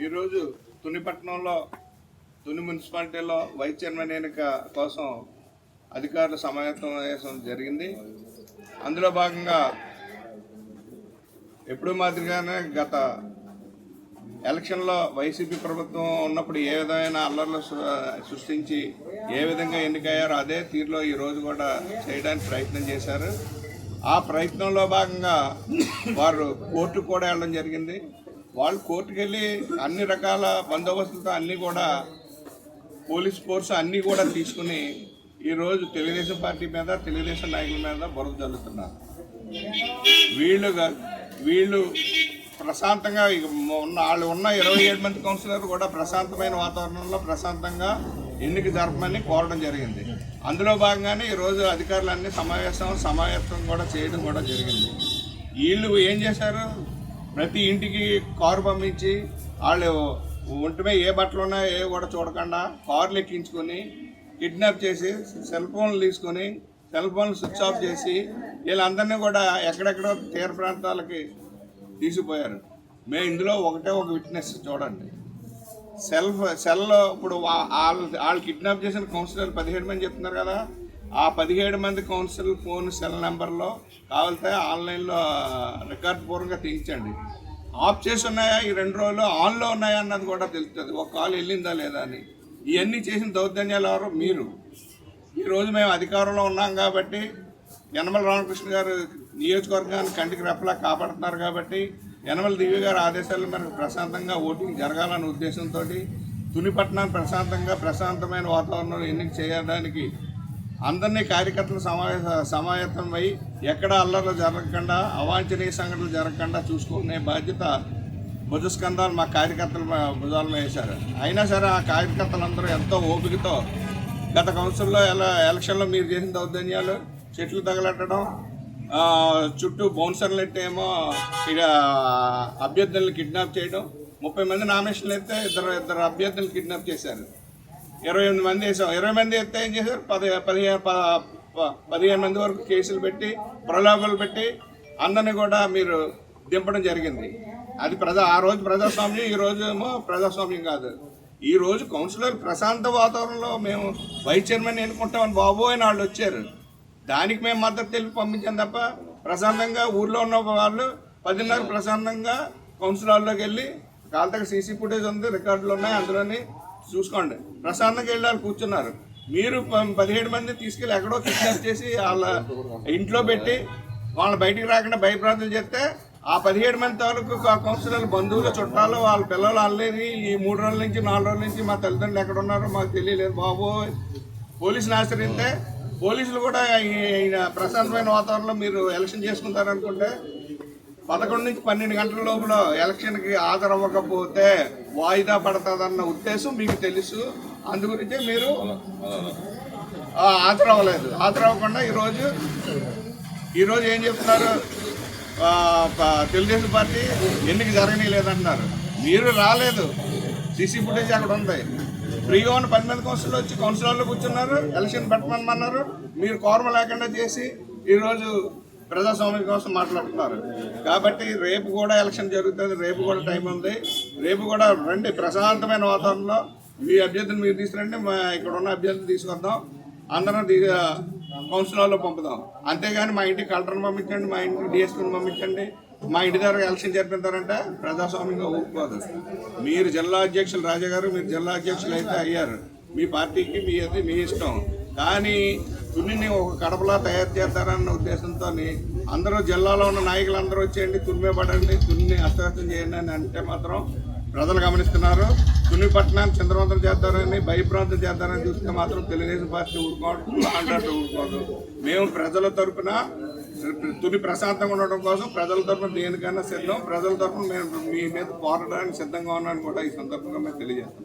ఈరోజు తునిపట్నంలో తుని మున్సిపాలిటీలో vice chairman ఎన్నిక కోసం అధికారుల సమావేశం జరిగింది. అందులో భాగంగా ఎప్పుడు మాదిరిగానే గత ఎలక్షన్లో వైసీపీ ప్రభుత్వం ఉన్నప్పుడు ఏ విధమైన అల్లర్లు సృష్టించి ఏ విధంగా ఎన్నికయ్యారో అదే తీరులో ఈ రోజు కూడా చేయడానికి ప్రయత్నం చేశారు. ఆ ప్రయత్నంలో భాగంగా వారు కోర్టుకు కూడా వెళ్ళడం జరిగింది. వాళ్ళు కోర్టుకు వెళ్ళి అన్ని రకాల బందోబస్తులతో అన్నీ కూడా పోలీస్ ఫోర్స్ అన్నీ కూడా తీసుకుని ఈరోజు తెలుగుదేశం పార్టీ మీద తెలుగుదేశం నాయకుల మీద బురద జరుగుతున్నారు వీళ్ళు వీళ్ళు ప్రశాంతంగా ఉన్న వాళ్ళు ఉన్న ఇరవై ఏడు మంది కౌన్సిలర్ కూడా ప్రశాంతమైన వాతావరణంలో ప్రశాంతంగా ఎన్నిక జరపమని కోరడం జరిగింది. అందులో భాగంగానే ఈరోజు అధికారులన్నీ సమావేశం సమావేశం కూడా చేయడం కూడా జరిగింది. వీళ్ళు ఏం చేశారు? ప్రతి ఇంటికి కారు పంపించి వాళ్ళు ఒంటిమే ఏ బట్టలు ఉన్నాయో ఏ కూడా చూడకుండా కార్లు ఎక్కించుకొని కిడ్నాప్ చేసి సెల్ ఫోన్లు తీసుకొని సెల్ ఫోన్లు స్విచ్ ఆఫ్ చేసి వీళ్ళందరినీ కూడా ఎక్కడెక్కడో తీర ప్రాంతాలకి తీసుకుపోయారు. మేము ఇందులో ఒకటే ఒక విట్నెస్ చూడండి. సెల్ సెల్లో ఇప్పుడు వా- వాళ్ళు వాళ్ళు కిడ్నాప్ చేసిన కౌన్సిలర్ పదిహేడు మంది చెప్తున్నారు కదా. ఆ పదిహేడు మంది కౌన్సిల్ ఫోన్ సెల్ నెంబర్లో కావాలితే ఆన్లైన్లో రికార్డ్ పూర్వంగా తీయించండి. ఆఫ్ చేసి ఉన్నాయా? ఈ రెండు రోజులు ఆన్లో ఉన్నాయా అన్నది కూడా తెలుస్తుంది. ఒక కాల్ వెళ్ళిందా లేదా అని. ఇవన్నీ చేసిన దౌర్జన్యాలు ఎవరు? మీరు. ఈరోజు మేము అధికారంలో ఉన్నాం కాబట్టి యనమల రామకృష్ణ గారు నియోజకవర్గాన్ని కంటికి రెప్పలా కాపాడుతున్నారు కాబట్టి యనమల దివ్య గారి ఆదేశాల మేరకు ప్రశాంతంగా ఓటింగ్ జరగాలనే ఉద్దేశంతో తునిపట్నాన్ని ప్రశాంతంగా ప్రశాంతమైన వాతావరణంలో ఎన్నిక చేయడానికి అందరినీ కార్యకర్తలు సమావేశ సమాయత్తమై ఎక్కడ అల్లర్లు జరగకుండా అవాంఛనీయ సంఘటనలు జరగకుండా చూసుకునే బాధ్యత భుజస్కంధాలు మా కార్యకర్తలు మా భుజాల వేశారు. అయినా సరే ఆ కార్యకర్తలందరూ ఎంతో ఓపికతో గత కౌన్సిల్లో ఎలా ఎలక్షన్లో మీరు చేసిన దౌర్జన్యాలు చెట్లు తగలెట్టడం చుట్టూ బౌన్సర్లు ఎట్టేమో ఇక అభ్యర్థులను కిడ్నాప్ చేయడం ముప్పై మంది నామినేషన్లు అయితే ఇద్దరు ఇద్దరు అభ్యర్థులను కిడ్నాప్ చేశారు. ఇరవై ఎనిమిది మంది వేసాం. ఇరవై మంది ఎత్తే ఏం చేశారు? పది పదిహేను పదిహేను మంది వరకు కేసులు పెట్టి ప్రలోభాలు పెట్టి అందరినీ కూడా మీరు దింపడం జరిగింది. అది ప్రజా ఆ రోజు ప్రజాస్వామ్యం ఈ రోజు ఏమో ప్రజాస్వామ్యం కాదు. ఈ రోజు కౌన్సిలర్ ప్రశాంత వాతావరణంలో మేము వైస్ చైర్మన్ ఎన్నుకుంటామని బాబోయ్ వాళ్ళు వచ్చారు. దానికి మేము మద్దతు తెలిపి పంపించాం తప్ప ప్రశాంతంగా ఊర్లో ఉన్న వాళ్ళు పదిన్నర ప్రశాంతంగా కౌన్సిల్ హాల్లోకి వెళ్ళి కాళ్ళ సీసీ ఫుటేజ్ ఉంది రికార్డులు ఉన్నాయి అందులోని చూసుకోండి. ప్రశాంతంగా వెళ్ళి వాళ్ళు కూర్చున్నారు. మీరు ప- పదిహేడు మంది తీసుకెళ్ళి ఎక్కడో కిడ్నాప్ చేసి వాళ్ళ ఇంట్లో పెట్టి వాళ్ళని బయటికి రాకుండా భయప్రాంతం చేస్తే ఆ పదిహేడు మంది తాలూకు ఆ బంధువులు చుట్టాలు వాళ్ళ పిల్లలు వాళ్ళని ఈ మూడు రోజుల నుంచి నాలుగు రోజుల నుంచి మా తల్లిదండ్రులు ఎక్కడ ఉన్నారో మాకు తెలియలేదు బాబు. పోలీసులు ఆశ్రయిస్తే పోలీసులు కూడా ఈయన ప్రశాంతమైన వాతావరణంలో మీరు ఎలక్షన్ చేసుకుంటారనుకుంటే పదకొండు నుంచి పన్నెండు గంటల లోపల ఎలక్షన్కి హాజరవ్వకపోతే వాయిదా పడుతుందన్న ఉద్దేశం మీకు తెలుసు. అందు గురించి మీరు అవ్వలేదు హాజరవ్వలేదు. హాజరవ్వకుండా ఈరోజు ఈరోజు ఏం చెప్తున్నారు? తెలుగుదేశం పార్టీ ఎన్నిక జరగనీ లేదంటున్నారు మీరు రాలేదు. సీసీ ఫుటేజ్ అక్కడ ఉంది. ఫ్రీగా ఉన్న పది మంది కౌన్సిల్ వచ్చి కౌన్సిలర్లు కూర్చున్నారు ఎలక్షన్ పెట్టమన్నారు మీరు కోరమ లేకుండా చేసి ఈరోజు ప్రజాస్వామ్యం కోసం మాట్లాడుతున్నారు. కాబట్టి రేపు కూడా ఎలక్షన్ జరుగుతుంది. రేపు కూడా టైం ఉంది. రేపు కూడా రండి. ప్రశాంతమైన వాతావరణంలో మీ అభ్యర్థిని మీరు తీసుకురండి. మా ఇక్కడ ఉన్న అభ్యర్థిని తీసుకొద్దాం. అందరం కౌన్సిల్ కౌన్సిలర్లో పంపుదాం. అంతేగాని మా ఇంటికి కలెక్టర్ని పంపించండి. మా ఇంటికి డిఎస్పీని పంపించండి. మా ఇంటి దగ్గర ఎలక్షన్ జరిపిస్తారంటే ప్రజాస్వామ్యంగా ఒప్పుకోదు మీరు జిల్లా అధ్యక్షులు రాజా గారు మీరు జిల్లా అధ్యక్షులు అయితే అయ్యారు. మీ పార్టీకి మీ అది మీ ఇష్టం. కానీ తునిని ఒక కడపలా తయారు చేస్తారన్న ఉద్దేశంతో అందరూ జిల్లాలో ఉన్న నాయకులందరూ వచ్చేయండి తుమ్మే పడండి తున్ని అస్తవ్యస్తం చేయండి అని అంటే మాత్రం ప్రజలు గమనిస్తున్నారు. తుని పట్టణాన్ని చంద్రవంతం చేస్తారని భయప్రాంతం చేస్తారని చూస్తే మాత్రం తెలుగుదేశం పార్టీ ఊరుకోవడం అంటారు మేము ప్రజల తరపున తుని ప్రశాంతంగా ఉండడం కోసం ప్రజల తరపున దేనికైనా సిద్ధం ప్రజల తరపున మేము మీ మీద పోరాడడానికి సిద్ధంగా ఉన్నాను కూడా ఈ సందర్భంగా మేము తెలియజేస్తాం